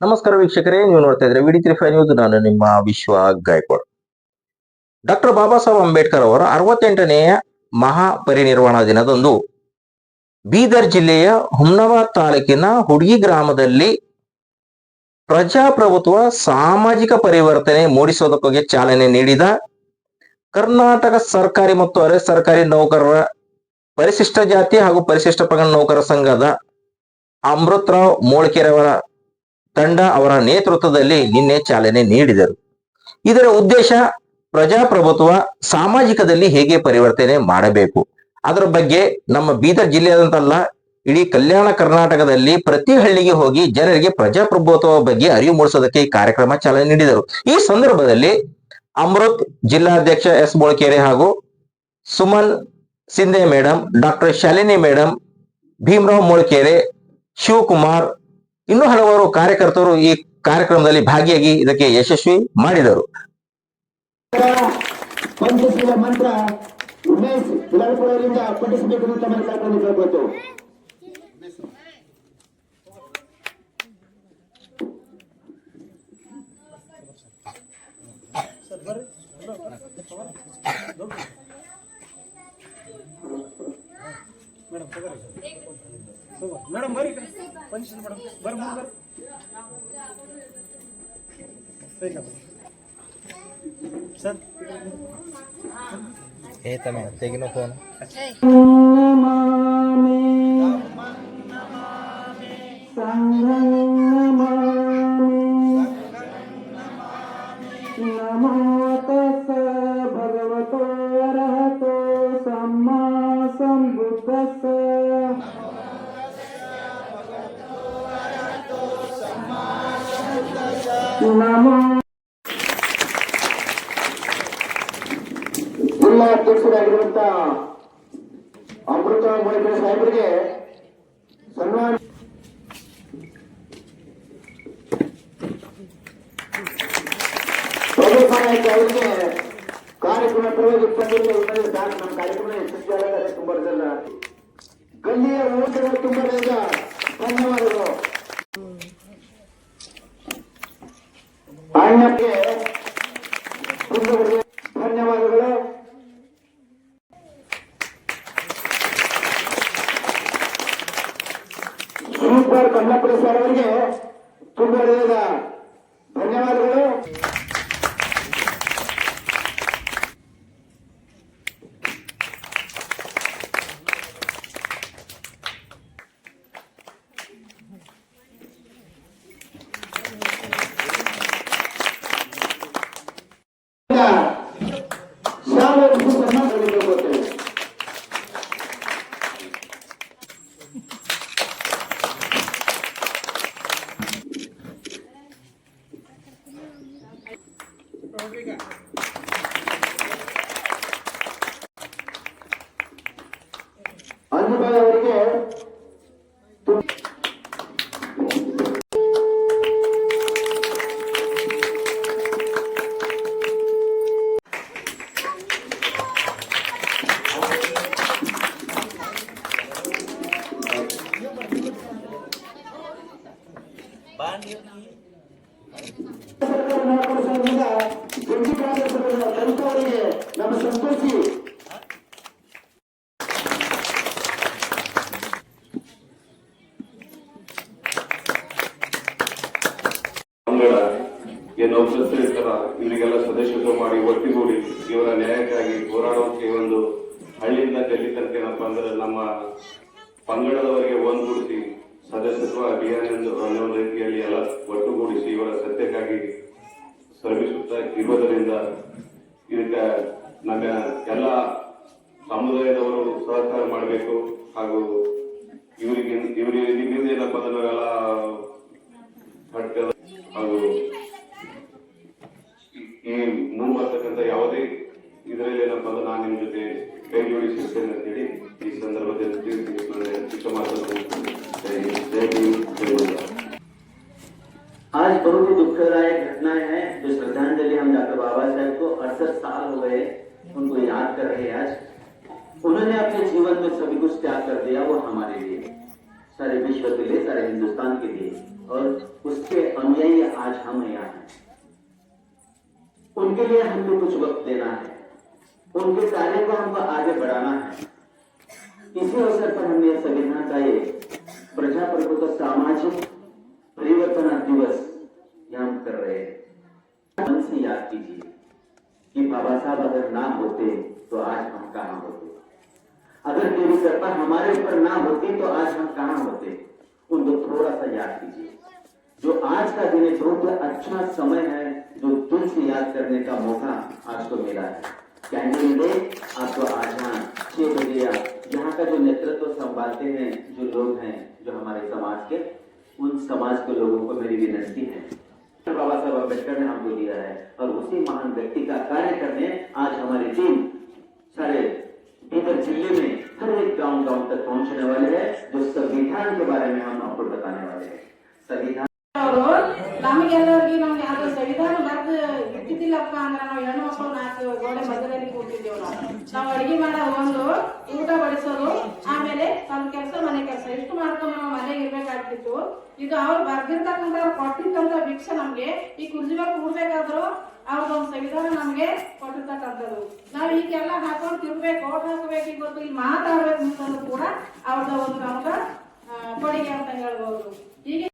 ನಮಸ್ಕಾರ ವೀಕ್ಷಕರೇ, ನೀವು ನೋಡ್ತಾ ಇದ್ರೆ ವಿಡಿ ತ್ರೀ ಫೈವ್ ನ್ಯೂಸ್ ನಾನು ನಿಮ್ಮ ವಿಶ್ವ ಗಾಯಕ್ವಾಡ್. ಡಾಕ್ಟರ್ ಬಾಬಾ ಸಾಹೇಬ್ ಅಂಬೇಡ್ಕರ್ ಅವರ ಅರವತ್ತೆಂಟನೆಯ ಮಹಾಪರಿನಿರ್ವಹಣಾ ದಿನದಂದು ಬೀದರ್ ಜಿಲ್ಲೆಯ ಹುಮ್ನಾಬಾದ್ ತಾಲೂಕಿನ ಹುಡುಗಿ ಗ್ರಾಮದಲ್ಲಿ ಪ್ರಜಾಪ್ರಭುತ್ವ ಸಾಮಾಜಿಕ ಪರಿವರ್ತನೆ ಮೂಡಿಸುವುದಕ್ಕೆ ಚಾಲನೆ ನೀಡಿದ ಕರ್ನಾಟಕ ಸರ್ಕಾರಿ ಮತ್ತು ಅರೆ ಸರ್ಕಾರಿ ನೌಕರರ ಪರಿಶಿಷ್ಟ ಜಾತಿ ಹಾಗೂ ಪರಿಶಿಷ್ಟ ಪಂಗಡ ನೌಕರ ಸಂಘದ ಅಮೃತರಾವ್ ಮೋಳ್ಕೆರವರ ತಂಡ ಅವರ ನೇತೃತ್ವದಲ್ಲಿ ನಿನ್ನೆ ಚಾಲನೆ ನೀಡಿದರು. ಇದರ ಉದ್ದೇಶ ಪ್ರಜಾಪ್ರಭುತ್ವ ಸಾಮಾಜಿಕದಲ್ಲಿ ಹೇಗೆ ಪರಿವರ್ತನೆ ಮಾಡಬೇಕು? ಅದರ ಬಗ್ಗೆ ನಮ್ಮ ಬೀದರ್ ಜಿಲ್ಲೆಯಾದಂತಲ್ಲ, ಇಡೀ ಕಲ್ಯಾಣ ಕರ್ನಾಟಕದಲ್ಲಿ ಪ್ರತಿ ಹಳ್ಳಿಗೆ ಹೋಗಿ ಜನರಿಗೆ ಪ್ರಜಾಪ್ರಭುತ್ವ ಬಗ್ಗೆ ಅರಿವು ಮೂಡಿಸೋದಕ್ಕೆ ಈ ಕಾರ್ಯಕ್ರಮ ಚಾಲನೆ ನೀಡಿದರು. ಈ ಸಂದರ್ಭದಲ್ಲಿ ಅಮೃತ್ ಜಿಲ್ಲಾಧ್ಯಕ್ಷ ಎಸ್ ಬೋಳ್ಕೆರೆ ಹಾಗೂ Suman Shinde madam doctor Shalini madam Bhimrao Molkere Shivakumar ಇನ್ನೂ ಹಲವಾರು ಕಾರ್ಯಕರ್ತರು ಈ ಕಾರ್ಯಕ್ರಮದಲ್ಲಿ ಭಾಗಿಯಾಗಿ ಇದಕ್ಕೆ ಯಶಸ್ವಿ ಮಾಡಿದರು. ಮೇಡಮ್ ಮಂತ್ರ ಉಮೇಶ್ ವಿಲಾಸಪುರದಿಂದ ಪಠಿಸಬೇಕು ಅಂತ ತಮ್ಮಲ್ಲಿ ಕೇಳ್ಕೊತು ಮೇಡಮ್ ಬರ್ರಿ ಪಂಚ ಮೇಡಮ್ ಬರ್ರಿ ಮುಂದೆ ಬರ್ರಿ ಸರ್ ಏ ತಮ್ಮ ತೆಗಿನ ಫೋನ್ ನಮೋ ನಮೋ ಜಿಲ್ಲಾ ಅಧ್ಯಕ್ಷರಾಗಿರುವಂತ ಅಮೃತ ಮೈತ್ರಿ ಸಾಹೇಬರಿಗೆ ಸನ್ಮಾನ ಪ್ರಮುಖ ನಾಯಕ ಅವರಿಗೆ ಕಾರ್ಯಕ್ರಮ ಪರವಾಗಿ ಇಪ್ಪತ್ತೈದು ಉನ್ನತ ಸಾಕು ನಮ್ಮ ಕಾರ್ಯಕ್ರಮ ಯಶಸ್ವಿಯಾಗದೆ ತುಂಬಾ ಜನ ಗಲ್ಲಿಯ ಓಟಗಳು ತುಂಬಾ ಬೇಗ ಧನ್ಯವಾದಗಳು ಅಣ್ಣಕ್ಕೆ ಕುಂದವರಿಗೆ ಧನ್ಯವಾದಗಳು ಸೂಪರ್ ಕನ್ನಪುರ ಸರ್ ಅವರಿಗೆ ತುಂಬಾ ಧನ್ಯವಾದಗಳು. Okay, guys. ಏನು ಇರ್ತಾರ ಇವರಿಗೆಲ್ಲ ಸದಸ್ಯತ್ವ ಮಾಡಿ ಒಟ್ಟಿಗೂಡಿ ಇವರ ನ್ಯಾಯಕ್ಕಾಗಿ ಹೋರಾಡೋಕೆ ಒಂದು ಹಳ್ಳಿಯಿಂದ ಡೆಲ್ಲಿ ತನಕ ಏನಪ್ಪಾ ಅಂದ್ರೆ ನಮ್ಮ ಪಂಗಡದವರಿಗೆ ಒಂದುಗೂಡಿಸಿ ಸದಸ್ಯತ್ವ, ಅಭಿಯಾನ ಎಂದು ಅನ್ನೋ ರೀತಿಯಲ್ಲಿ ಎಲ್ಲ ಒಟ್ಟುಗೂಡಿಸಿ ಇವರ ಸತ್ಯಕ್ಕಾಗಿ ಶ್ರಮಿಸುತ್ತಾ ಇರುವುದರಿಂದ ಇದಕ್ಕೆ ನಮ್ಮ ಎಲ್ಲ ಸಮುದಾಯದವರು ಸಹಕಾರ ಮಾಡಬೇಕು. ಹಾಗೂ ಇವರಿಗೆ ಇವರಿಗೆ ಏನಪ್ಪಾ ಅಂದ್ರೆ ಹಾಗೂ ಇದರಲ್ಲಿ ಏನಪ್ಪಾ ಅಂದ್ರೆ ನಾನು ನಿಮ್ ಜೊತೆ ಕೈ ಜೋಡಿಸಿರ್ತೇನೆ ಅಂತೇಳಿ ಈ ಸಂದರ್ಭದಲ್ಲಿ ತಿಳಿಸಿ ನನ್ನ ಚಿಕ್ಕ ಮಾತನ್ನು ಜೈ ಜೈ ಭೀಮ್, ಜೈ ಭಾರತ. आज बहुत ही दुखदायक घटनाएं हैं जो श्रद्धांजलि हम डॉक्टर बाबा साहब को अड़सठ साल हो गए उनको याद कर रहे हैं आज उन्होंने अपने जीवन में सभी कुछ त्याग कर दिया वो हमारे लिए सारे विश्व के लिए सारे हिंदुस्तान के लिए और उसके अनुयायी आज हम यहाँ हैं उनके लिए हमें कुछ वक्त देना है उनके कार्य को हमको आगे बढ़ाना है। इसी अवसर पर यह संविधान का ये का सामाजिक परिवर्तन दिवस हम कर रहे हैं। मन से याद कीजिए कि बाबा साहब अगर ना होते तो आज हम कहाँ होते? अगर देवी कृपा हमारे ऊपर ना होती तो आज हम कहाँ होते? उनको थोड़ा सा याद कीजिए। जो आज का दिन एक बहुत अच्छा समय है, जो दिल से याद करने का मौका आज को मिला है। कैंडल डे आपको आज यहाँ छह बजे यहाँ का जो नेतृत्व संभालते हैं, जो लोग हैं, जो हमारे समाज के, उन समाज के लोगों को मेरी विनती है। बाबा साहब अंबेडकर ने हमको दिया है, और उसी महान व्यक्ति का कार्य करने आज हमारी टीम सारे बीदर ज़िले में, हर एक गाँव गाँव तक पहुँचने वाले हैं, जो संविधान के बारे में हम आपको बताने वाले हैं। संविधान ಇಟ್ಟಿದ್ದಿಲ್ಲಪ್ಪ ಅಂದ್ರೆ ನಾವು ಹೆಣ್ಣು ಮಕ್ಕಳು ನಾಲ್ಕು ಗೋಡೆ ಮಧ್ಯದಲ್ಲಿ ಕೂತಿದ್ದೇವೆ ನಾವು. ನಾವು ಅಡಿಗೆ ಮಾಡೋ ಒಂದು ಊಟ ಬಡಿಸೋದು, ಆಮೇಲೆ ತಮ್ಮ ಕೆಲಸ, ಮನೆ ಕೆಲಸ. ಇಷ್ಟು ಮಾಡ್ಕೊಂಡು ನಾವು ಮನೆಗೆ ಇರ್ಬೇಕಾಗ್ತಿತ್ತು. ಇದು ಅವ್ರು ಬರ್ದಿರ್ತಕ್ಕಂಥ ಕೊಟ್ಟಿದ್ದಂತ ಭಿಕ್ಷ ನಮ್ಗೆ, ಈ ಕುರ್ಜಿ ಮೇಲೆ ಕೂಡ್ಬೇಕಾದ್ರು ಅವ್ರದೊಂದು ಸಂವಿಧಾನ ನಮ್ಗೆ ಕೊಟ್ಟಿರ್ತಕ್ಕಂಥದ್ದು. ನಾವು ಈಗೆಲ್ಲ ಹಾಕೊಂಡು ತಿರ್ಬೇಕು ಓಟ್ ಹಾಕಬೇಕು ಇವತ್ತು ಇಲ್ಲಿ ಮಾತಾಡ್ಬೇಕು ಅಂತಂದ್ರು ಕೂಡ ಅವ್ರದ ಒಂದು ನಮ್ಗ ಕೊಡುಗೆ ಅಂತ ಹೇಳ್ಬೋದು. ಹೀಗೆ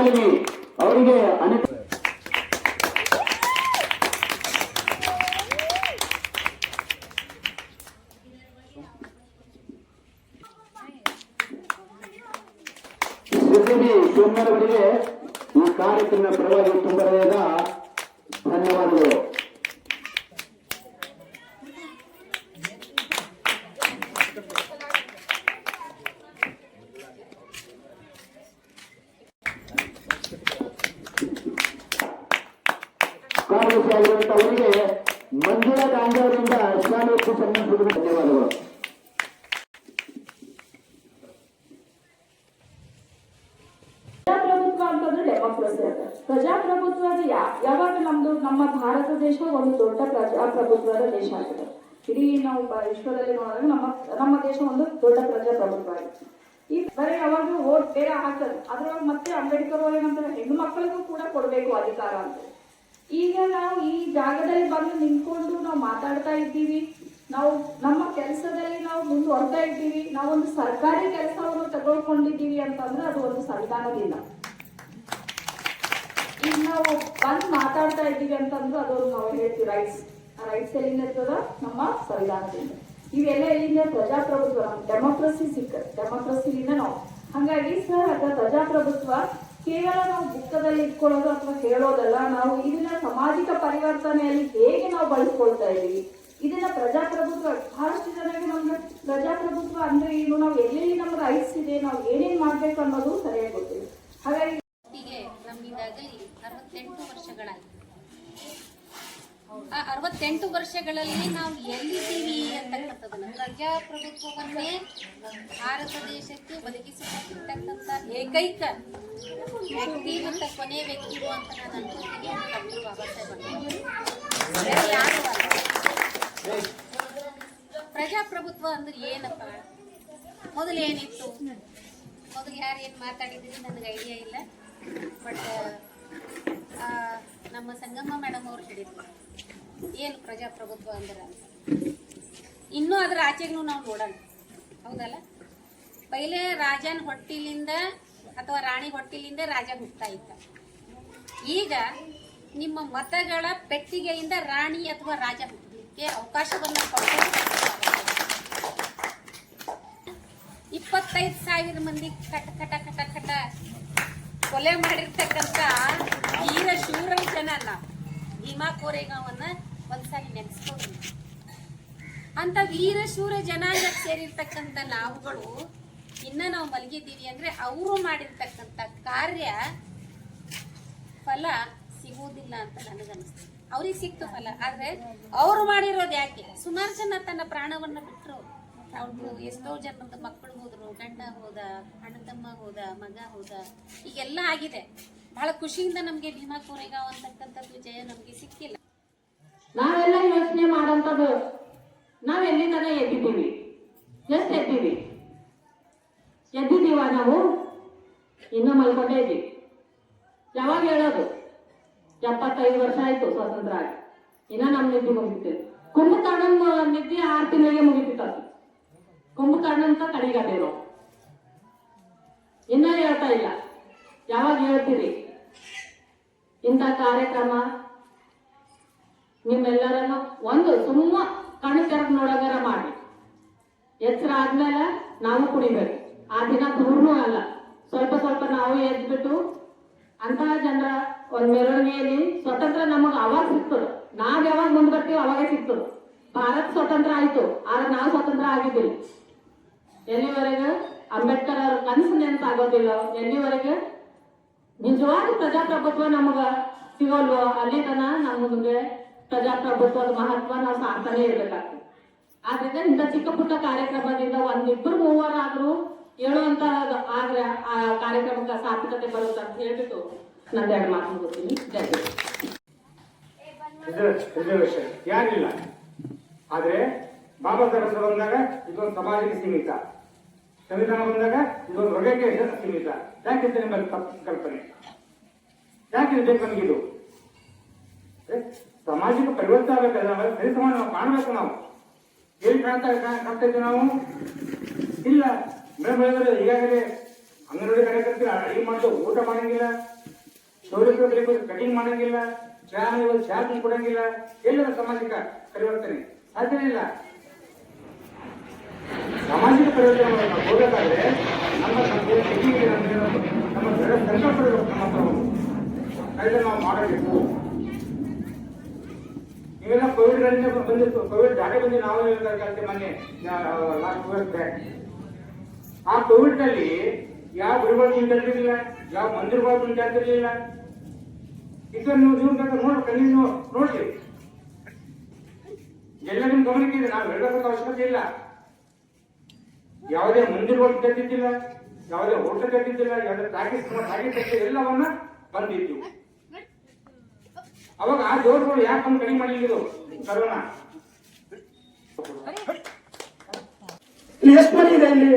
ಜಯಶಾಲಿನಿ ಅವರಿಗೆ ಅನೇಕ ಪ್ರಜಾಪ್ರಭುತ್ವ ಅದು ಯಾ- ಯಾವಾಗ ನಮ್ದು, ನಮ್ಮ ಭಾರತ ದೇಶ ಒಂದು ದೊಡ್ಡ ಪ್ರಜಾಪ್ರಭುತ್ವದ ದೇಶ ಆಗಿದೆ. ಇಡೀ ನಾವು ವಿಶ್ವದಲ್ಲಿ ನೋಡಿದ್ರೆ ನಮ್ಮ ನಮ್ಮ ದೇಶ ಒಂದು ದೊಡ್ಡ ಪ್ರಜಾಪ್ರಭುತ್ವ ಆಗಿದೆ. ಈ ಬರೀ ಯಾವಾಗ ಓಟ್ ಬೇರೆ ಹಾಕ್ತದೆ ಅದ್ರೊಳಗೆ ಮತ್ತೆ ಅಂಬೇಡ್ಕರ್ ಏನಂತಾರೆ, ಹೆಣ್ಣು ಮಕ್ಕಳಿಗೂ ಕೂಡ ಕೊಡಬೇಕು ಅಧಿಕಾರ ಅಂತ. ಈಗ ನಾವು ಈ ಜಾಗದಲ್ಲಿ ಬಂದು ನಿಂತ್ಕೊಂಡು ನಾವು ಮಾತಾಡ್ತಾ ಇದ್ದೀವಿ. ನಾವು ನಮ್ಮ ಕೆಲಸದಲ್ಲಿ ನಾವು ಮುಂದುವರ್ತಾ ಇದ್ದೀವಿ. ನಾವೊಂದು ಸರ್ಕಾರಿ ಕೆಲಸವನ್ನು ತಗೊಳ್ಕೊಂಡಿದ್ದೀವಿ ಅಂತಂದ್ರೆ ಅದು ಒಂದು ಸಂವಿಧಾನದಿಂದ. ಈಗ ನಾವು ಬಂದು ಮಾತಾಡ್ತಾ ಇದ್ದೀವಿ ಅಂತಂದ್ರೆ ಅದೊಂದು ನಾವು ಹೇಳ್ತೀವಿ ರೈಟ್ಸ್ ಆ ರೈಟ್ಸ್ ಎಲ್ಲಿಂದ ಇರ್ತದ? ನಮ್ಮ ಸಂವಿಧಾನದಿಂದ. ಇವೆಲ್ಲ ಎಲ್ಲಿಂದ? ಪ್ರಜಾಪ್ರಭುತ್ವ. ನಮ್ಮ ಡೆಮೋಕ್ರಸಿ ಸಿಕ್ಕ ಡೆಮೋಕ್ರಸಿಲಿಂದ ನಾವು. ಹಂಗಾಗಿ ಸರ್, ಅದ ಪ್ರಜಾಪ್ರಭುತ್ವ ಕೇವಲ ನಾವು ಬುಕ್ಕದಲ್ಲಿ ಇಟ್ಕೊಳ್ಳೋದು ಅಥವಾ ಹೇಳೋದಲ್ಲ ನಾವು ಇದನ್ನ ಸಾಮಾಜಿಕ ಪರಿವರ್ತನೆಯಲ್ಲಿ ಹೇಗೆ ನಾವು ಬಳಸ್ಕೊಳ್ತಾ ಇದ್ದೀವಿ? ಇದನ್ನ ಪ್ರಜಾಪ್ರಭುತ್ವ. ಬಹಳಷ್ಟು ಜನರಿಗೆ ನಮ್ಗೆ ಪ್ರಜಾಪ್ರಭುತ್ವ ಅಂದ್ರೆ ಏನು? ನಾವು ಎಲ್ಲೆಲ್ಲಿ ನಮ್ಗೆ ರೈಟ್ಸ್ ಇದೆ? ನಾವು ಏನೇನ್ ಮಾಡ್ಬೇಕು ಅನ್ನೋದು ಸರಿಯಾಗಿ ಗೊತ್ತಿಲ್ಲ. ಹಾಗಾಗಿ ಹೀಗೆ ನಮ್ಮಿದಾಗಲಿ ಅರವತ್ತೆಂಟು ವರ್ಷಗಳಾಯಿತು. ಆ ಅರವತ್ತೆಂಟು ವರ್ಷಗಳಲ್ಲಿ ನಾವು ಎಲ್ಲಿದ್ದೀವಿ ಅಂತಕ್ಕಂಥದ್ದನ್ನ ಪ್ರಜಾಪ್ರಭುತ್ವವನ್ನೇ ಭಾರತ ದೇಶಕ್ಕೆ ಒದಗಿಸಿಕೊಟ್ಟಿರ್ತಕ್ಕಂಥ ಏಕೈಕ ವ್ಯಕ್ತಿ ಮತ್ತು ಕೊನೆ ವ್ಯಕ್ತಿಗಳು ಅಂತ ನಾನು ಅನ್ಕೋತೀನಿ. ಪ್ರಜಾಪ್ರಭುತ್ವ ಅಂದ್ರೆ ಏನಪ್ಪ? ಮೊದಲು ಏನಿತ್ತು? ಮೊದಲು ಯಾರು ಏನು ಮಾತಾಡಿದ್ರಿ? ನನಗೆ ಐಡಿಯಾ ಇಲ್ಲ. ಬಟ್ ನಮ್ಮ ಸಂಗಮ್ಮ ಮೇಡಮ್ ಅವ್ರು ಹೇಳಿದ್ರು, ಏನು ಪ್ರಜಾಪ್ರಭುತ್ವ ಅಂದ್ರೆ? ಇನ್ನೂ ಅದ್ರ ಆಚೆಗೂ ನಾವು ನೋಡೋಣ ಹೌದಲ್ಲ? ಪೈಲೆ ರಾಜನ ಹೊಟ್ಟಿಲಿಂದ ಅಥವಾ ರಾಣಿ ಹೊಟ್ಟಿಲಿಂದ ರಾಜ ಹುಟ್ತಾ ಇದ್ದ. ಈಗ ನಿಮ್ಮ ಮತಗಳ ಪೆಟ್ಟಿಗೆಯಿಂದ ರಾಣಿ ಅಥವಾ ರಾಜ ಹುಟ್ಟಲಿಕ್ಕೆ ಅವಕಾಶವನ್ನು ಕೊಟ್ಟು ಇಪ್ಪತ್ತೈದು ಸಾವಿರ ಮಂದಿ ಕಟ ಕಟ ಕಟ ಕಟ ಕೊಲೆ ಮಾಡಿರ್ತಕ್ಕಂಥ ವೀರ ಶೂರ ಜನ ಅಲ್ಲ ಭೀಮಾ ಕೋರೆಗಾವನ್ನ ಒಂದ್ಸಾರಿ ನೆನೆಸ್ಕೊಂಡು ಅಂತ ವೀರ ಶೂರ ಜನಾಂಗಕ್ಕೆ ಸೇರಿರ್ತಕ್ಕಂಥ ನಾವುಗಳು ಇನ್ನ ನಾವು ಮಲಗಿದ್ದೀವಿ ಅಂದ್ರೆ ಅವರು ಮಾಡಿರ್ತಕ್ಕಂಥ ಕಾರ್ಯ ಫಲ ಸಿಗುವುದಿಲ್ಲ ಅಂತ ನನಗನ್ನಿಸ್ತು. ಅವ್ರಿಗೆ ಸಿಕ್ತು ಫಲ, ಆದ್ರೆ ಅವ್ರು ಮಾಡಿರೋದು ಯಾಕೆ ಸುಮಾರು ಜನ ತನ್ನ ಪ್ರಾಣವನ್ನ ಬಿಟ್ಟರು ಅವ್ರು ಎಷ್ಟೋ ಜನದ ಮಕ್ಕಳು ಗಂಡ ಹೋದ ಅಣ್ಣ ತಮ್ಮ ಹೋದ, ಮಗ ಹೋದ ಈಗೆಲ್ಲ ಆಗಿದೆ. ಬಹಳ ಖುಷಿಯಿಂದ ನಮ್ಗೆ ಭೀಮಾ ಕೋರೆಗಾಂವ್ ಅಂತಕ್ಕಂಥದ್ದು ಜಯ ನಮ್ಗೆ ಸಿಕ್ಕಿಲ್ಲ. ನಾವೆಲ್ಲ ಯೋಚನೆ ಮಾಡೋಂಥದ್ದು ನಾವು ಎಲ್ಲಿ ತನ ಎದ್ದಿದ್ದೀವಿ? ಎಷ್ಟು ಎದ್ದೀವಿ ಎದ್ದಿದ್ದೀವ ನಾವು? ಇನ್ನೂ ಮಲ್ಕೊಂಡೇ ಇದ್ದೀವಿ. ಯಾವಾಗ ಹೇಳೋದು? ಎಪ್ಪತ್ತೈದು ವರ್ಷ ಆಯ್ತು ಸ್ವಾತಂತ್ರ್ಯ ಆಗಿ. ಇನ್ನ ನಮ್ ನಿದ್ದೆ ಮುಗಿತು ಕುಂಭಕರ್ಣನ್ ನಿದ್ದೆ ಆರು ತಿಂಗಳಿಗೆ ಮುಗಿತಿತ್ತು ಅದು ಅಂತ ಕಡಿಗಟ್ಟೆ ನಾವು ಇನ್ನ ಹೇಳ್ತಾ ಇಲ್ಲ. ಯಾವಾಗ ಹೇಳ್ತೀರಿ? ಇಂಥ ಕಾರ್ಯಕ್ರಮ ನಿಮ್ಮೆಲ್ಲರನ್ನು ಒಂದು ಸುಮ್ಮ ಕಣ್ಣು ತೆರೆದು ನೋಡಗರ ಮಾಡಿ. ಎಚ್ಚರ ಆದ್ಮೇಲೆ ನಾವು ಕುಡಿಬೇಕು. ಆ ದಿನ ದೂರನೂ ಅಲ್ಲ. ಸ್ವಲ್ಪ ಸ್ವಲ್ಪ ನಾವು ಎದ್ಬಿಟ್ಟು ಅಂತಹ ಜನರ ಒಂದ್ ಮೆರವಣಿಗೆಯಲ್ಲಿ ಸ್ವತಂತ್ರ ನಮಗೆ ಅವಾಗ ಸಿಗ್ತದೆ. ನಾವ್ ಯಾವಾಗ ಮುಂದೆ ಬರ್ತೀವಿ ಅವಾಗೇ ಸಿಗ್ತದೆ. ಭಾರತ ಸ್ವತಂತ್ರ ಆಯ್ತು. ಆದ್ರೆ ನಾವು ಸ್ವತಂತ್ರ ಆಗಿದ್ದೀವಿ ಎಲ್ಲಿವರೆಗೆ? ಅಂಬೇಡ್ಕರ್ ಅವ್ರ ಕನಸು ನೆನಪಾಗೋದಿಲ್ಲ. ಎಲ್ಲಿವರೆಗೆ? ನಿಜವಾದ ಪ್ರಜಾಪ್ರಭುತ್ವ ನಮಗ ಸಿಗೋಲ್ವ? ಅಲ್ಲಿ ತನ ನಮಗೆ ಪ್ರಜಾಪ್ರಭುತ್ವದ ಮಹತ್ವ ನಾವು ಸಾಕ್ತಾನೆ ಇರ್ಬೇಕಾಗ್ತದೆ. ಆದ್ರಿಂದ ಇಂಥ ಚಿಕ್ಕ ಪುಟ್ಟ ಕಾರ್ಯಕ್ರಮದಿಂದ ಒಂದಿಬ್ರು ಮೂವರಾದ್ರೂ ಹೇಳುವಂತ ಆದ್ರೆ ಆ ಕಾರ್ಯಕ್ರಮಕ್ಕೆ ಸಾರ್ಥಕತೆ ಬರುತ್ತೆ ಅಂತ ಹೇಳ್ಬಿಟ್ಟು ನಂದೆರಡು ಮಾತು ಕೊಡ್ತೀನಿ ಜಯ ಯಾರಿಲ್ಲ. ಆದ್ರೆ ಬಾಬಾ ಬಂದಾಗ ಇದೊಂದು ಸಮಾಜಕ್ಕೆ ಸೀಮಿತ. ಸಂವಿಧಾನ ಬಂದಾಗ ಇದೊಂದು ಹೆಸರು ಸೀಮಿತ. ಯಾಕೆ ಅಂತ ನಿಮ್ಮಲ್ಲಿ ಕಲ್ಪನೆ? ಯಾಕೆ ಬೇಕು ನಮಗಿದು? ಸಾಮಾಜಿಕ ಪರಿವರ್ತನೆ ಆಗಬೇಕಲ್ಲ ಸರಿ ಸಮಾನ ನಾವು ಕಾಣಬೇಕು ನಾವು. ಎಲ್ಲಿ ಕಾಣ್ತಾ ಕಾಣ್ತಾ ಇದ್ದೀವಿ ನಾವು? ಇಲ್ಲ ಹೇಳಿದ್ರೆ, ಈಗಾಗಲೇ ಅಂಗನವಾಡಿ ಕಾರ್ಯಕರ್ತರು ಅಡಿಗೆ ಮಾಡೋದು ಊಟ ಮಾಡಂಗಿಲ್ಲ, ಸೌಲಭ್ಯ ಕಟಿಂಗ್ ಮಾಡಂಗಿಲ್ಲ, ಚಹಾ ಚಹಾ ಕೊಡಂಗಿಲ್ಲ. ಎಲ್ಲರ ಸಾಮಾಜಿಕ ಪರಿವರ್ತನೆ. ಸಾಧ್ಯನೇ ಇಲ್ಲ ಸಾಮಾಜಿಕ ನಾವು ಹೋಗಬೇಕಾದ್ರೆ ನಮ್ಮ ಸಂಸ್ಥೆಯ ಟೆಕ್ನಿಕ್ ನಮ್ಮ ಹತ್ರ ಅದನ್ನ ನಾವು ಮಾಡಬೇಕು ಇವೆಲ್ಲ ಕೋವಿಡ್ ಬಂದಿತ್ತು ಕೋವಿಡ್ ಜಾಗ ಬಂದು ನಾವು ಹೇಳ್ತಾರೆ ಮೊನ್ನೆ ಲಾಸ್ಟ್ ವರ್ಷ ಬ್ಯಾಕ್ ಆ ಕೋವಿಡ್ನಲ್ಲಿ ಯಾವ ಗುರುಗಳು ಮುಂದಾಡ್ತಿರ್ಲಿಲ್ಲ ಯಾವ ಮಂದಿರಗಳು ಮುಂದಾಡ್ತಿರ್ಲಿಲ್ಲ ಇದನ್ನು ನೀವು ಬೇಕಾದ್ರೆ ನೋಡಿ ಕಣ್ಣಿನ ನೋಡ್ರಿ ಎಲ್ಲ ನಿಮ್ ಗಮನಕ್ಕೆ ಇದೆ. ನಾವು ಹೇಳಬೇಕಾದ ಅವಶ್ಯಕತೆ ಇಲ್ಲ. ಯಾವುದೇ ಮಂದಿರಗಳು ಕಟ್ಟಿದ್ದಿಲ್ಲ, ಯಾವುದೇ ಹೋಟೆಲ್ ಕಟ್ಟಿದ್ದಿಲ್ಲ, ಯಾವುದೇ ಪ್ಯಾಕೇಜ್ ಪ್ಯಾಕೇಜ್ ಎಲ್ಲವನ್ನ ಬಂದಿದ್ದು ಅವಾಗ ಆ ದೇವರುಗಳು ಯಾಕೆ ಒಂದು ಕಡಿಮೆ ಮಾಡಿದ್ರು? ಕರೋನಾ. ಇಲ್ಲಿ ಎಷ್ಟು ಮನೆ ಇದೆ ಇಲ್ಲಿ?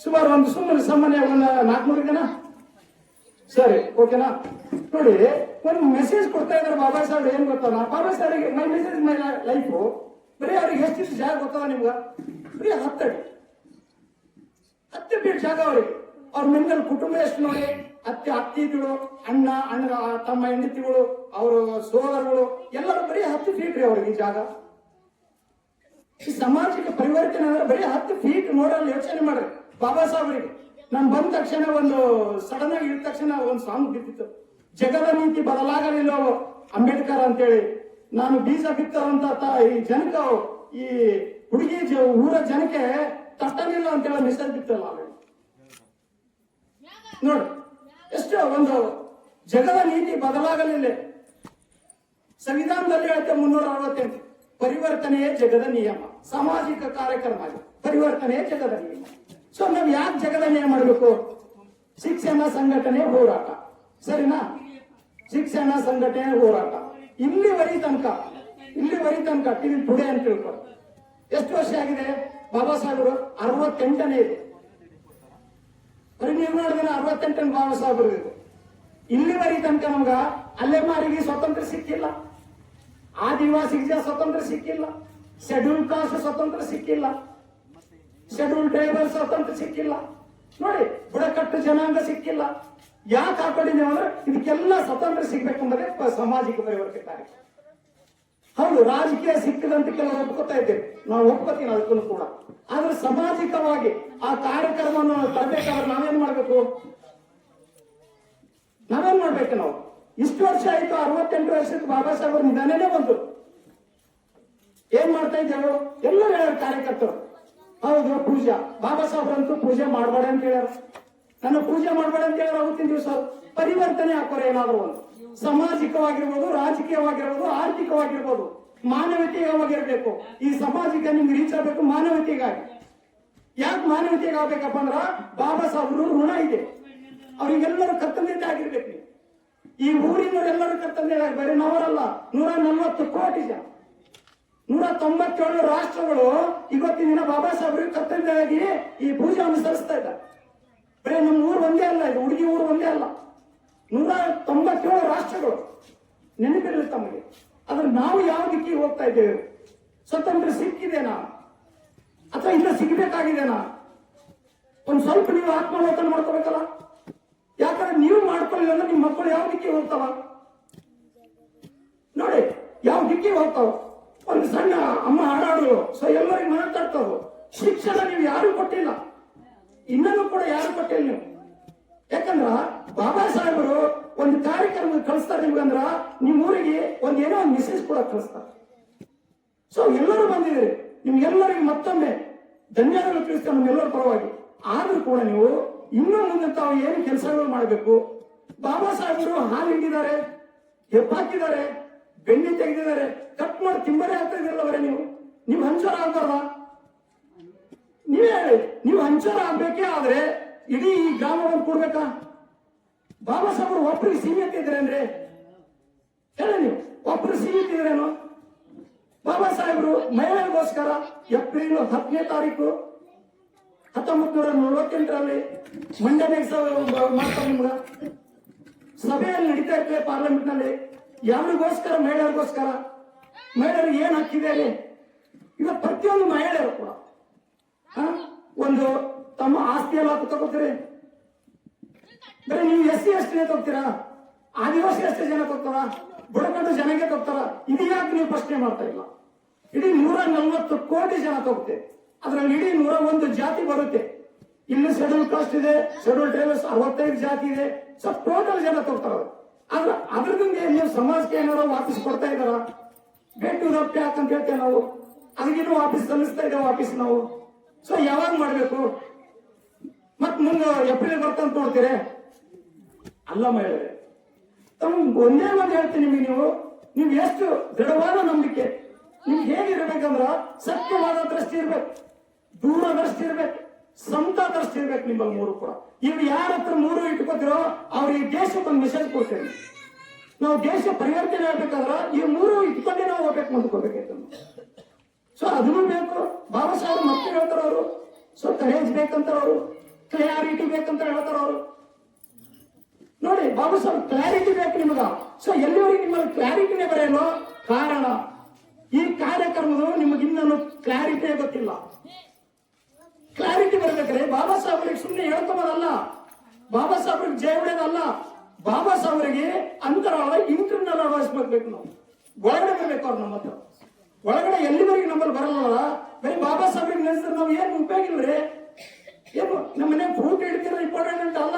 ಸುಮಾರು ಒಂದು ಸುಮ್ಮನೆ ಸಾಮಾನ್ಯ ಒಂದು ನಾಲ್ಕುನೂರು ಜನ? ಸರಿ ಓಕೆನಾ ನೋಡಿ, ಒಂದು ಮೆಸೇಜ್ ಕೊಡ್ತಾ ಇದ್ದಾರೆ ಬಾಬಾ ಸಾಹೇಬ್ ಏನ್ ಗೊತ್ತಲ್ಲ ಬಾಬಾ ಸಾಹೇಬ್ಗೆ ಮೈ ಮೆಸೇಜ್ ಮೈ ಲೈಫು ಬರೀ ಅವ್ರಿಗೆ ಎಷ್ಟಿಷ್ಟು ಜಾಗ ಗೊತ್ತಲ್ಲ ನಿಮ್ಗೆ? ಬರೀ ಹತ್ತಡಿ. ಜಾಗ ಅವ್ರಿಗೆ ಅವ್ರ ನಿಮ್ದಲ್ಲಿ ಕುಟುಂಬ ಎಷ್ಟು ನೋಡಿ? ಅತ್ತೆ ಅತ್ತಿಗಳು ಅಣ್ಣ ಅಣ್ಣ, ತಮ್ಮ ಹೆಂಡತಿಗಳು ಅವರು ಸೋದರಗಳು, ಎಲ್ಲರೂ ಬರೀ ಹತ್ತು ಫೀಟ್ ರೀ ಅವ್ರಿಗೆ ಈ ಜಾಗ. ಈ ಸಾಮಾಜಿಕ ಪರಿವರ್ತನೆ ಅಂದ್ರೆ ಬರೀ ಹತ್ತು ಫೀಟ್ ನೋಡಲ್ಲಿ ಯೋಚನೆ ಮಾಡ್ರಿ. ಬಾಬಾ ಸಾಹೇಬ್ರಿಗೆ ನಾನು ಬಂದ ತಕ್ಷಣ ಒಂದು ಸಡನ್ ಆಗಿ ಇಳಿದ ತಕ್ಷಣ ಒಂದು ಸಾಂಗ್ ಬಿದ್ದಿತ್ತು. ಜಗದ ನೀತಿ ಬದಲಾಗಲಿಲ್ಲ ಅಂಬೇಡ್ಕರ್ ಅಂತೇಳಿ. ನಾನು ಬೀಜ ಬಿತ್ತವಂತ ಈ ಜನಕ ಈ ಹುಡುಗಿ ಊರ ಜನಕ್ಕೆ ತಟ್ಟಲಿಲ್ಲ ಹೇಳೋ ಮೆಸೇಜ್ ಬಿಟ್ಟಲ್ಲ ಎಷ್ಟು ಒಂದು ಜಗದ ನೀತಿ ಬದಲಾಗಲಿಲ್ಲ. ಸಂವಿಧಾನದಲ್ಲಿ ಹೇಳುತ್ತೆ ಮುನ್ನೂರ ಅರವತ್ತೆಂಟು. ಪರಿವರ್ತನೆಯೇ ಜಗದ ನಿಯಮ. ಸಾಮಾಜಿಕ ಕಾರ್ಯಕ್ರಮ ಪರಿವರ್ತನೆ ಜಗದ ನಿಯಮ. ಸೊ ನಾವು ಯಾಕೆ ಜಗದ ನಿಯಮ ಮಾಡಬೇಕು? ಶಿಕ್ಷಣ ಸಂಘಟನೆ ಹೋರಾಟ. ಸರಿನಾ? ಶಿಕ್ಷಣ ಸಂಘಟನೆ ಹೋರಾಟ. ಇಲ್ಲಿವರೆ ತನಕ ಇಲ್ಲಿವರೆ ತನಕ, ಟಿವಿ ಟುಡೇ ಅಂತ ತಿಳ್ಕೊ. ಎಷ್ಟು ವರ್ಷ ಆಗಿದೆ? ಬಾಬಾ ಸಾಹೇಬರು ಅರವತ್ತೆಂಟನೇ ಇದೆ. ಪರಿಣಾಮ ದಿನ ಅರವತ್ತೆಂಟನೇ ಬಾಬಾ ಸಾಹೇಬರು ಇದೆ ಇಲ್ಲಿವರೆಗೆ ತನಕ ನಮ್ಗ ಅಲೆಮಾರಿಗೆ ಸ್ವತಂತ್ರ ಸಿಕ್ಕಿಲ್ಲ. ಆದಿವಾಸಿಗೆ ಸ್ವತಂತ್ರ ಸಿಕ್ಕಿಲ್ಲ. ಶೆಡ್ಯೂಲ್ ಕಾಸ್ಟ್ ಸ್ವತಂತ್ರ ಸಿಕ್ಕಿಲ್ಲ. ಶೆಡ್ಯೂಲ್ ಟ್ರೈಬಲ್ ಸ್ವತಂತ್ರ ಸಿಕ್ಕಿಲ್ಲ. ನೋಡಿ, ಬುಡಕಟ್ಟು ಜನಾಂಗ ಸಿಕ್ಕಿಲ್ಲ. ಯಾಕೆ ಹಾಕೊಂಡಿದ್ದೇವೆ ಅಂದ್ರೆ ಇದಕ್ಕೆಲ್ಲ ಸ್ವತಂತ್ರ ಸಿಗ್ಬೇಕಂದ್ರೆ ಸಾಮಾಜಿಕ ಪರಿವರ್ತನೆ ಹೌದು, ರಾಜಕೀಯ ಸಿಕ್ಕಿದಂತ ಕೆಲವರು ಒಪ್ಕೋತಾ ಇದ್ದೇವೆ ನಾವು ಒಪ್ಕೋತೀನಿ ಅದಕ್ಕೂ ಕೂಡ. ಆದ್ರೆ ಸಾಮಾಜಿಕವಾಗಿ ಆ ಕಾರ್ಯಕ್ರಮವನ್ನು ತರಬೇಕಾದ್ರೆ ನಾವೇನ್ ಮಾಡ್ಬೇಕು? ನಾವೇನ್ ಮಾಡ್ಬೇಕು ನಾವು? ಇಷ್ಟು ವರ್ಷ ಆಯ್ತು, ಅರವತ್ತೆಂಟು ವರ್ಷಕ್ಕೆ ಬಾಬಾ ಸಾಹೇಬ್ ನಿಧಾನನೇ ಬಂತು ಏನ್ ಮಾಡ್ತಾ ಇದ್ದೇವೆ ಎಲ್ಲರೂ ಹೇಳ್ಯಾರ ಕಾರ್ಯಕರ್ತರು. ಹೌದು, ಪೂಜಾ. ಬಾಬಾ ಸಾಹೇಬ್ರಂತೂ ಪೂಜೆ ಮಾಡಬೇಡ ಅಂತ ಹೇಳ್ಯಾರ. ನನ್ನ ಪೂಜೆ ಮಾಡಬೇಡ ಅಂತ ಹೇಳ್ಯಾರ ಅವತ್ತಿನ ದಿವಸ. ಪರಿವರ್ತನೆ ಹಾಕೋರು ಏನಾದ್ರು ಒಂದು. ಸಾಮಾಜಿಕವಾಗಿರ್ಬೋದು, ರಾಜಕೀಯವಾಗಿರ್ಬೋದು, ಆರ್ಥಿಕವಾಗಿರ್ಬೋದು ಮಾನವೀಯವಾಗಿರ್ಬೇಕು ಈ ಸಮಾಜಕ್ಕೆ ನಿಮ್ಗೆ ರೀಚ್ ಆಗ್ಬೇಕು ಮಾನವೀಯತೆಗಾಗಿ. ಯಾಕೆ ಮಾನವೀಯತೆಗೆ ಆಗ್ಬೇಕಪ್ಪ ಅಂದ್ರ ಬಾಬಾ ಸಾಹೇಬ್ರು ಋಣ ಇದೆ. ಅವ್ರಿಗೆಲ್ಲರೂ ಕರ್ತವ್ಯತೆ ಆಗಿರ್ಬೇಕು ಈ ಊರಿನವರೆಲ್ಲರೂ ಕರ್ತವ್ಯ ಬರೀ ನಾವರಲ್ಲ, ನೂರ ನಲ್ವತ್ತು ಕೋಟಿ ಜನ. ನೂರ ತೊಂಬತ್ತೇಳು ರಾಷ್ಟ್ರಗಳು ಇವತ್ತಿನ ದಿನ ಬಾಬಾ ಸಾಹೇಬ್ರಿಗೆ ಕರ್ತವ್ಯವಾಗಿ ಈ ಪೂಜೆ ಅನುಸರಿಸ್ತಾ ಇದ್ದಾರೆ. ಬರೀ ನಮ್ಮ ಊರು ಒಂದೇ ಅಲ್ಲ ಇದು ಹುಡುಗಿ ಊರು ಒಂದೇ ಅಲ್ಲ. ನೂರ ತೊಂಬತ್ತೇಳು ರಾಷ್ಟ್ರಗಳು ನೆನಪಿರಲಿ ತಮಗೆ. ಆದ್ರೆ ನಾವು ಯಾವ ದಿಕ್ಕಿಗೆ ಹೋಗ್ತಾ ಇದ್ದೇವೆ? ಸ್ವತಂತ್ರ ಸಿಕ್ಕಿದೆನಾ ಅಥವಾ ಇಲ್ಲ ಸಿಗಬೇಕಾಗಿದೆನಾ ಒಂದ್ ಸ್ವಲ್ಪ ನೀವು ಆತ್ಮಾವಲೋಕನ ಮಾಡ್ಕೋಬೇಕಲ್ಲ? ಯಾಕಂದ್ರೆ ನೀವು ಮಾಡ್ಕೊಳ್ಳಿಲ್ಲ ಅಂದ್ರೆ ನಿಮ್ಮ ಮಕ್ಕಳು ಯಾವ ದಿಕ್ಕಿಗೆ ಹೋಗ್ತಾವ? ನೋಡಿ, ಯಾವ ದಿಕ್ಕಿಗೆ ಹೋಗ್ತಾವ? ಒಂದು ಸಣ್ಣ ಅಮ್ಮ ಹಾಡಾಡೋದು ಸೊ ಎಲ್ಲರಿಗೂ ಮಾತಾಡ್ತಾವ ಶಿಕ್ಷಣ ನೀವು ಯಾರು ಕೊಟ್ಟಿಲ್ಲ. ಇನ್ನೂ ಕೂಡ ಯಾರು ಕೊಟ್ಟಿಲ್ಲ ನೀವು? ಯಾಕಂದ್ರ ಬಾಬಾ ಸಾಹೇಬರು ಒಂದು ಕಾರ್ಯಕ್ರಮ ಕಳಿಸ್ತಾರೆ ನಿಮ್ಗಂದ್ರ ನಿಮ್ ಊರಿಗೆ ಒಂದ್ ಏನೋ ಒಂದು ಮೆಸೇಜ್ ಕೂಡ ಕಳಿಸ್ತಾರೆ. ಸೊ ಎಲ್ಲರೂ ಬಂದಿದ್ರಿ ನಿಮ್ಗೆಲ್ಲರಿಗೂ ಮತ್ತೊಮ್ಮೆ ಧನ್ಯವಾದಗಳು ತಿಳಿಸ್ತಾರೆ ನಮ್ಗೆಲ್ಲರ ಪರವಾಗಿ. ಆದ್ರೂ ಕೂಡ ನೀವು ಇನ್ನೂ ಮುಂದೆ ತಾವು ಏನು ಕೆಲಸಗಳು ಮಾಡಬೇಕು, ಬಾಬಾ ಸಾಹೇಬರು ಹಾಲು ಹಿಂಡಿದ್ದಾರೆ ಹೆಪ್ಪಾಕಿದ್ದಾರೆ ಬೆಣ್ಣೆ ತೆಗೆದಿದ್ದಾರೆ, ಕಟ್ ಮಾಡಿ ತಿಂಬರೇ ಆಗ್ತಾ ಇದಿರಲ್ಲವರೇ ನೀವು. ನೀವು ಹಂಚೋರ ಆಗ್ಬಾರ್ದ? ನೀವೇ ಹೇಳಿ, ನೀವು ಹಂಚೋರ ಆಗ್ಬೇಕೇ ಆದ್ರೆ ಇಡೀ ಈ ಗ್ರಾಮವನ್ನು ಕೊಡ್ಬೇಕಾ? ಬಾಬಾ ಸಾಹೇಬರು ಒಬ್ಬರಿಗೆ ಸೀಮಿತ ಅಂದ್ರೆ? ಹೇಳಿ ನೀವು, ಒಬ್ರು ಸೀಮಿತ ಇದ್ರೇನು ಬಾಬಾ ಸಾಹೇಬರು ಮಹಿಳೆಯರಿಗೋಸ್ಕರ ಏಪ್ರಿಲ್ ಹತ್ತನೇ ತಾರೀಕು ಹತ್ತೊಂಬತ್ತು ನೂರ ನಲವತ್ತೆಂಟರಲ್ಲಿ ಮಂಡನೆ ಮಾಡ್ತಾರೆ ನಿಮ್ಗ ಸಭೆಯಲ್ಲಿ ನಡೀತಾ ಇರ್ತದೆ ಪಾರ್ಲಿಮೆಂಟ್ನಲ್ಲಿ ಯಾರಿಗೋಸ್ಕರ? ಮಹಿಳೆಯರಿಗೋಸ್ಕರ. ಮಹಿಳೆಯರು ಏನ್ ಹಾಕಿದೆ ಈಗ ಪ್ರತಿಯೊಂದು ಮಹಿಳೆಯರು ಕೂಡ ಒಂದು ತಮ್ಮ ಆಸ್ತಿ ಎಲ್ಲ ತಗೋತೀರಿ. ಬರೀ ನೀವು ಎಸ್ ಸಿ ಎಸ್ಟಿನೇ ತಗೋತೀರಾ ಆದಿವಾಸಿ ಎಷ್ಟೇ ಜನ ತೊಗ್ತಾರ ಬುಡಕಟ್ಟು ಜನಕ್ಕೆ ಇಡೀ ಇದ್ಯಾಕೆ ನೀವು ಪ್ರಶ್ನೆ ಮಾಡ್ತಾ ಇಲ್ಲ? ಇಡೀ ನೂರ ನಲ್ವತ್ತು ಕೋಟಿ ಜನ ತಗೋತೆ ಅದ್ರಲ್ಲಿ ಇಡೀ ನೂರ ಒಂದು ಜಾತಿ ಬರುತ್ತೆ. ಇಲ್ಲಿ ಶೆಡ್ಯೂಲ್ ಕಾಸ್ಟ್ ಇದೆ, ಶೆಡ್ಯೂಲ್ ಟ್ರೈಬಲ್ಸ್ ಅರವತ್ತೈದು ಜಾತಿ ಇದೆ. ಸೊ ಟೋಟಲ್ ಜನ ತಗೋತಾರ ಆದ್ರೆ ಅದ್ರದಿಂದ ನೀವು ಸಮಾಜಕ್ಕೆ ಏನಾದ್ರು ವಾಪಸ್ ಕೊಡ್ತಾ ಇದಾರ ಬೆಟ್ಟು ರೊಟ್ಟಿ ಅಂತ ಹೇಳ್ತೇವೆ ನಾವು. ಅದಕ್ಕಿನ್ನೂ ವಾಪಸ್ ಸಲ್ಲಿಸ್ತಾ ಇದ್ದೇವೆ ವಾಪಸ್ ನಾವು. ಸೊ ಯಾವಾಗ ಮಾಡ್ಬೇಕು? ಮತ್ ಮುಂದೆ ಏಪ್ರಿಲ್ ಬರ್ತಂತ ನೋಡ್ತೀರಿ. ಅಲ್ಲ ಹೇಳಿದ್ರೆ ಒಂದೇ ಒಂದು ಹೇಳ್ತೀನಿ ನಿಮಗೆ ನೀವು. ನೀವು ಎಷ್ಟು ದೃಢವಾದ ನಂಬಿಕೆ ನಿಮ್ಗೆ ಹೇಗಿರ್ಬೇಕಂದ್ರ ಸತ್ಯವಾದ ದೃಷ್ಟಿ ಇರ್ಬೇಕು, ದೂರ ದೃಷ್ಟಿ ಇರ್ಬೇಕು ಸಂತ ದೃಷ್ಟಿ ಇರ್ಬೇಕು ನಿಮ್ಮಲ್ಲಿ ಮೂರು ಕೂಡ. ನೀವು ಯಾರ ಹತ್ರ ಮೂರು ಇಟ್ಕೋತಿರೋ ಅವ್ರಿಗೆ ದೇಶಕ್ಕೆ ಒಂದು ಮೆಸೇಜ್ ಕೊಡ್ತೇವೆ ನಾವು ದೇಶ ಪರಿವರ್ತನೆ ಆಗ್ಬೇಕಾದ್ರ ಈ ಮೂರು ಇಟ್ಕೊಂಡೇ ನಾವು ಹೋಗ್ಬೇಕು ಮುಂದ್ಕೋಬೇಕಾಯ್ತು ಸೊ ಅದನ್ನು ಬೇಕು. ಬಾಬಾ ಸಾಹೇಬ್ ಮತ್ತೆ ಹೇಳ್ತಾರ ಅವರು ಸೊ ಕರೇಜ್ ಬೇಕಂತ ಅವರು ಕ್ಲಿಯಾರಿಟಿ ಬೇಕಂತ ಹೇಳ್ತಾರ ಅವರು ನೋಡಿ, ಬಾಬಾ ಸಾಹೇಬ್ ಕ್ಲಾರಿಟಿ ಬೇಕು ನಿಮಗ. ಸೊ ಎಲ್ಲಿವರೆಗೆ ನಿಮ್ಮಲ್ಲಿ ಕ್ಲಾರಿಟಿನೇ ಬರೆಯಲು ಕಾರಣ. ಈ ಕಾರ್ಯಕ್ರಮದ ನಿಮಗೆ ಇನ್ನೂ ಕ್ಲಾರಿಟಿಯೇ ಗೊತ್ತಿಲ್ಲ. ಕ್ಲಾರಿಟಿ ಬರಬೇಕ್ರೆ ಬಾಬಾ ಸಾಹೇಬ್ರಿಗೆ ಸುಮ್ಮನೆ ಹೇಳ್ಕೊಬೋದಲ್ಲ. ಬಾಬಾ ಸಾಹೇಬ್ರಿಗೆ ಜಯ ಹೊಡೆಯೋದಲ್ಲ. ಬಾಬಾ ಸಾಹೇಬ್ರಿಗೆ ಅಂತರಾಳ ಇಂಟರ್ನಲ್ ಬರ್ಬೇಕು ನಾವು. ಒಳಗಡೆ ಬರ್ಬೇಕು ಅವ್ರು ನಮ್ಮ ಹತ್ರ. ಒಳಗಡೆ ಎಲ್ಲಿವರೆಗೆ ನಮ್ಮಲ್ಲಿ ಬರಲ್ಲ. ಬರೀ ಬಾಬಾ ಸಾಹೇಬ್ರಿಗೆ ನೆನೆಸಿದ್ರೆ ನಾವು ಏನು ಉಪಯೋಗ ಇಲ್ರಿ ಏನು ನಮ್ಮನೆ ಫ್ರೂಟ್ ಹಿಡಿತಿರೋ ಇಂಪಾರ್ಟೆಂಟ್ ಅಲ್ಲ.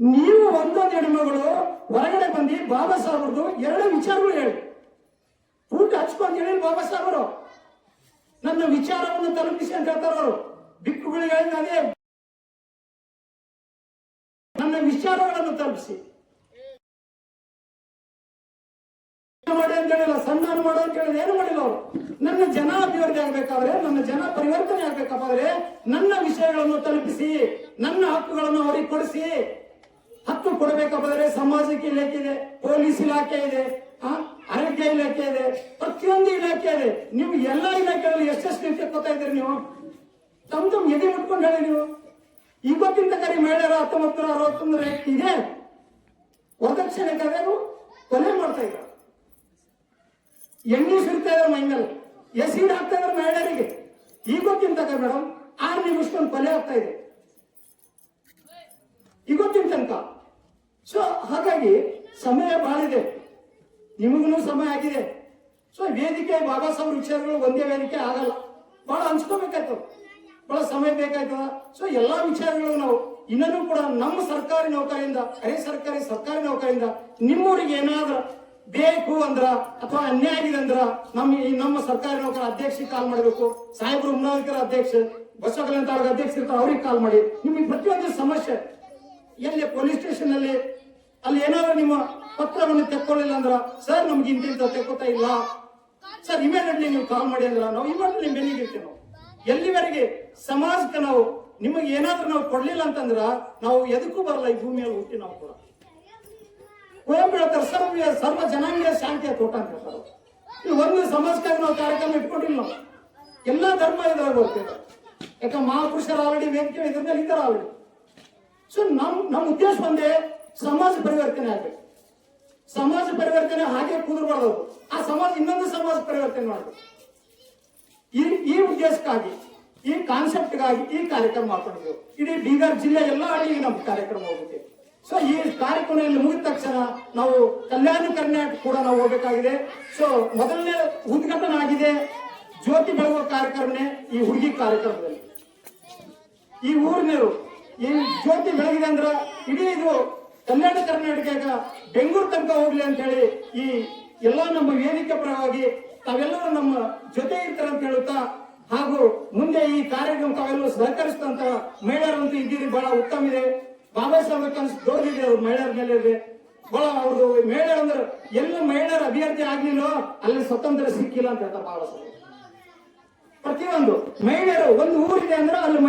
ನೀವು ಒಂದೊಂದು ಹೆಣ್ಮಗಳು ಹೊರಗಡೆ ಬಂದು ಬಾಬಾ ಸಾಹೇಬ್ರದ್ದು ಎರಡು ವಿಚಾರಗಳು ಹೇಳಿ. ಊಟ ಹಚ್ಕೊಂಡು ಹೇಳಿ ಬಾಬಾ ಸಾಹೇಬರು. ನನ್ನ ವಿಚಾರವನ್ನು ತಲುಪಿಸಿ ಅಂತ ಹೇಳ್ತಾರ ಅವರು. ಬಿಕ್ಕುಗಳಿಗೆ ಅದೇ ನನ್ನ ವಿಚಾರಗಳನ್ನು ತಲುಪಿಸಿ. ಮಾಡಿ ಅಂತ ಹೇಳಿಲ್ಲ ಸನ್ಮಾನ ಮಾಡು ಅಂತ ಹೇಳಿದ್ರೆ ಏನು ಮಾಡಿಲ್ಲ ಅವರು. ನನ್ನ ಜನ ಅಭಿವೃದ್ಧಿ ಆಗ್ಬೇಕಾದ್ರೆ, ನನ್ನ ಜನ ಪರಿವರ್ತನೆ ಆಗ್ಬೇಕಾದ್ರೆ ನನ್ನ ವಿಷಯಗಳನ್ನು ತಲುಪಿಸಿ, ನನ್ನ ಹಕ್ಕುಗಳನ್ನು ಅವರಿಗೆ ಕೊಡಿಸಿ. ಹಕ್ಕು ಕೊಡಬೇಕಾದ್ರೆ ಸಮಾಜಕ್ಕೆ ಇಲಾಖೆ ಇದೆ, ಪೊಲೀಸ್ ಇಲಾಖೆ ಇದೆ ಆರೋಗ್ಯ ಇಲಾಖೆ ಇದೆ, ಪ್ರತಿಯೊಂದು ಇಲಾಖೆ ಇದೆ. ನೀವು ಎಲ್ಲ ಇಲಾಖೆಗಳಲ್ಲಿ ಎಷ್ಟೆಷ್ಟು ನಿಂತು ಕೊಡ್ತಾ ಇದ್ದೀರಿ ನೀವು. ತಮ್ಮ ತಮ್ಮ ಎದೆ ಮುಟ್ಕೊಂಡು ಹೇಳಿ ನೀವು. ಇವತ್ತಿಂದ ಕರಿ ಮಹಿಳೆಯರ ಹತ್ತೊಂಬತ್ತು ಅರವತ್ತೊಂದರ ಇದೆ. ವರದಕ್ಷಿಣೆ ಕರೆದು ಕೊಲೆ ಮಾಡ್ತಾ ಇದ್ದಾರೆ. ಎಣ್ಣೆ ಸುರಿತಾ ಇದ್ದಾರೆ ಮೈ ಮೇಲೆ. ಎಸಿಡ್ ಹಾಕ್ತಾ ಇದ್ದಾರೆ ಮಹಿಳೆಯರಿಗೆ. ಇವತ್ತಿನ ತನಕ ಮೇಡಮ್ ಆರು ನಿಮಿಷಕ್ಕೊಂದು ಕೊಲೆ ಆಗ್ತಾ ಇದೆ. ಇವತ್ತಿನ ತನಕ ಸೊ, ಹಾಗಾಗಿ ಸಮಯ ಬಾಳಿದೆ ನಿಮಗೂ ಸಮಯ ಆಗಿದೆ. ಸೊ, ವೇದಿಕೆ ಬಾಬಾ ಸಾಹೇಬ್ ವಿಚಾರಗಳು ಒಂದೇ ವೇದಿಕೆ ಆಗಲ್ಲ. ಬಹಳ ಹಂಚ್ಕೋಬೇಕಾಯ್ತು. ಬಹಳ ಸಮಯ ಬೇಕಾಯ್ತದ. ಸೊ, ಎಲ್ಲಾ ವಿಚಾರಗಳು ನಾವು, ಇನ್ನೂ ಕೂಡ ನಮ್ಮ ಸರ್ಕಾರಿ ನೌಕರಿಯಿಂದ ಅರೆ ಸರ್ಕಾರಿ ಸರ್ಕಾರಿ ನೌಕರಿಯಿಂದ ನಿಮ್ಮೂರಿಗೆ ಏನಾದ್ರೂ ಬೇಕು ಅಂದ್ರ ಅಥವಾ ಅನ್ಯಾಯ ಆಗಿದೆ ಅಂದ್ರ ನಮ್ಮ ಈ ನಮ್ಮ ಸರ್ಕಾರಿ ನೌಕರ ಅಧ್ಯಕ್ಷರಿಗೆ ಕಾಲ್ ಮಾಡಬೇಕು. ಸಾಹೇಬ್ರು ಉನ್ನತಾಧಿಕಾರ ಅಧ್ಯಕ್ಷ, ಬಸವಕಲ್ಯಾಣ ಅಧ್ಯಕ್ಷ ಇರ್ತಾರೆ, ಅವ್ರಿಗೆ ಕಾಲ್ ಮಾಡಿ. ನಿಮಗೆ ಪ್ರತಿಯೊಂದು ಸಮಸ್ಯೆ ಎಲ್ಲಿ ಪೊಲೀಸ್ ಸ್ಟೇಷನ್ ಅಲ್ಲಿ ಅಲ್ಲಿ ಏನಾದ್ರು ನಿಮ್ಮ ಪತ್ರವನ್ನು ತೆಕ್ಕೊಳ್ಳಿಲ್ಲ ಅಂದ್ರ, ಸರ್, ನಮ್ಗೆ ಇಂತಿಂತ ತೆಕ್ಕೋತಾ ಇಲ್ಲ. ಸರ್ ಇಮಿಡಿಯೇಟ್ಲಿ ನೀವು ಕಾಲ್ ಮಾಡಿ ಅಂದ್ರ, ನಾವು ಇಮಿಡಿಯೇಟ್ಲಿ ನಿಮ್ ಬೆನ್ನಿಗೆ ಇರ್ತೀವಿ ನಾವು. ಎಲ್ಲಿವರೆಗೆ ಸಮಾಜಕ್ಕೆ ನಾವು ನಿಮಗೆ ಏನಾದ್ರೂ ನಾವು ಕೊಡ್ಲಿಲ್ಲ ಅಂತಂದ್ರ, ನಾವು ಎದಕ್ಕೂ ಬರಲ್ಲ, ಈ ಭೂಮಿಯಲ್ಲಿ ಹುಟ್ಟಿ ನಾವು ಕೂಡ. ಕುವೆಂಪು ಹೇಳ್ತಾರೆ ಸರ್ವ ಸರ್ವ ಜನಾಂಗೀಯ ಶಾಂತಿಯ ತೋಟ ಅಂತ ಹೇಳ್ತಾರೆ ಒಂದು ಸಮಾಜಕ್ಕಾಗಿ ನಾವು ಕಾರ್ಯಕ್ರಮ ಇಟ್ಕೊಂಡಿಲ್ಲ ನಾವು. ಎಲ್ಲ ಧರ್ಮ ಇದ್ರಾಗ ಹೋಗ್ತೇವೆ ಯಾಕಂದ್ರೆ ಮಹಾಪುರುಷರು ಆಲ್ರೆಡಿ ವೇದಿಕೆ ಮೇಲೆ ಇದ್ದಾರೆ ಆಲ್ರೆಡಿ ಸೊ ನಮ್ ನಮ್ಮ ಉದ್ದೇಶ ಒಂದೇ ಸಮಾಜ ಪರಿವರ್ತನೆ ಆಗ್ಬೇಕು. ಸಮಾಜ ಪರಿವರ್ತನೆ ಹಾಗೆ ಕುದುರ್ಬಾರ್ದು ಆ ಸಮಾಜ ಇನ್ನೊಂದು ಸಮಾಜ ಪರಿವರ್ತನೆ ಮಾಡಬೇಕು. ಈ ಈ ಉದ್ದೇಶಕ್ಕಾಗಿ, ಈ ಕಾನ್ಸೆಪ್ಟ್ಗಾಗಿ ಈ ಕಾರ್ಯಕ್ರಮ ಮಾಡ್ಕೊಂಡಿದ್ದೆವು. ಇಡೀ ಬೀದರ್ ಜಿಲ್ಲೆ ಎಲ್ಲ ಹಳ್ಳಿಗೆ ನಮ್ಮ ಕಾರ್ಯಕ್ರಮ ಹೋಗುತ್ತೆ. ಸೊ ಈ ಕಾರ್ಯಕ್ರಮ ಇಲ್ಲಿ ಮುಗಿದ ತಕ್ಷಣ ನಾವು ಕಲ್ಯಾಣ ಕರ್ನಾಟಕ ಕೂಡ ನಾವು ಹೋಗಬೇಕಾಗಿದೆ. ಸೊ ಮೊದಲನೇ ಉದ್ಘಾಟನೆ ಆಗಿದೆ. ಜ್ಯೋತಿ ಬೆಳಗುವ ಕಾರ್ಯಕ್ರಮನೇ ಈ ಹುಡುಗಿ ಕಾರ್ಯಕ್ರಮದಲ್ಲಿ. ಈ ಊರಿನವರು, ಈ ಜ್ಯೋತಿ ಬೆಳಗಿದೆ ಅಂದ್ರೆ ಇಡೀ ಇದು ಕಲ್ಯಾಣ ಕರ್ನಾಟಕ ಬೆಂಗಳೂರು ತನಕ ಹೋಗ್ಲಿ ಅಂತ ಹೇಳಿ ಈ ಎಲ್ಲ ನಮ್ಮ ವೇದಿಕೆ ಪರವಾಗಿ ತಾವೆಲ್ಲರೂ ನಮ್ಮ ಜೊತೆ ಇರ್ತಾರೆ ಅಂತ ಹೇಳುತ್ತಾ? ಹಾಗೂ ಮುಂದೆ ಈ ಕಾರ್ಯಕ್ರಮ ತಾವೆಲ್ಲರೂ ಸಹಕರಿಸಿದಂತ ಮಹಿಳೆಯರಂತೂ ಇದ್ದೀರಿ, ಬಹಳ ಉತ್ತಮ ಇದೆ. ಬಾಬಾ ಸಾಹೇಬ್ ಕನಸು ದೊಡ್ಡದಿದೆ ಅವ್ರ ಮಹಿಳೆಯರ ಮೇಲೆ ಇದೆ. ಬಹಳ ಅವ್ರದ್ದು ಮಹಿಳೆಯರಂದ್ರೆ ಎಲ್ಲ ಮಹಿಳೆಯರ ಅಭ್ಯರ್ಥಿ ಆಗ್ಲಿಲ್ಲೋ ಅಲ್ಲಿ ಸ್ವತಂತ್ರ ಸಿಕ್ಕಿಲ್ಲ ಅಂತ ಹೇಳ್ತಾ ಸಲ ಪ್ರತಿಯೊಂದು ಮಹಿಳೆಯರು, ಒಂದು ಊರಿದೆ ಅಂದ್ರೆ ಅಲ್ಲಿ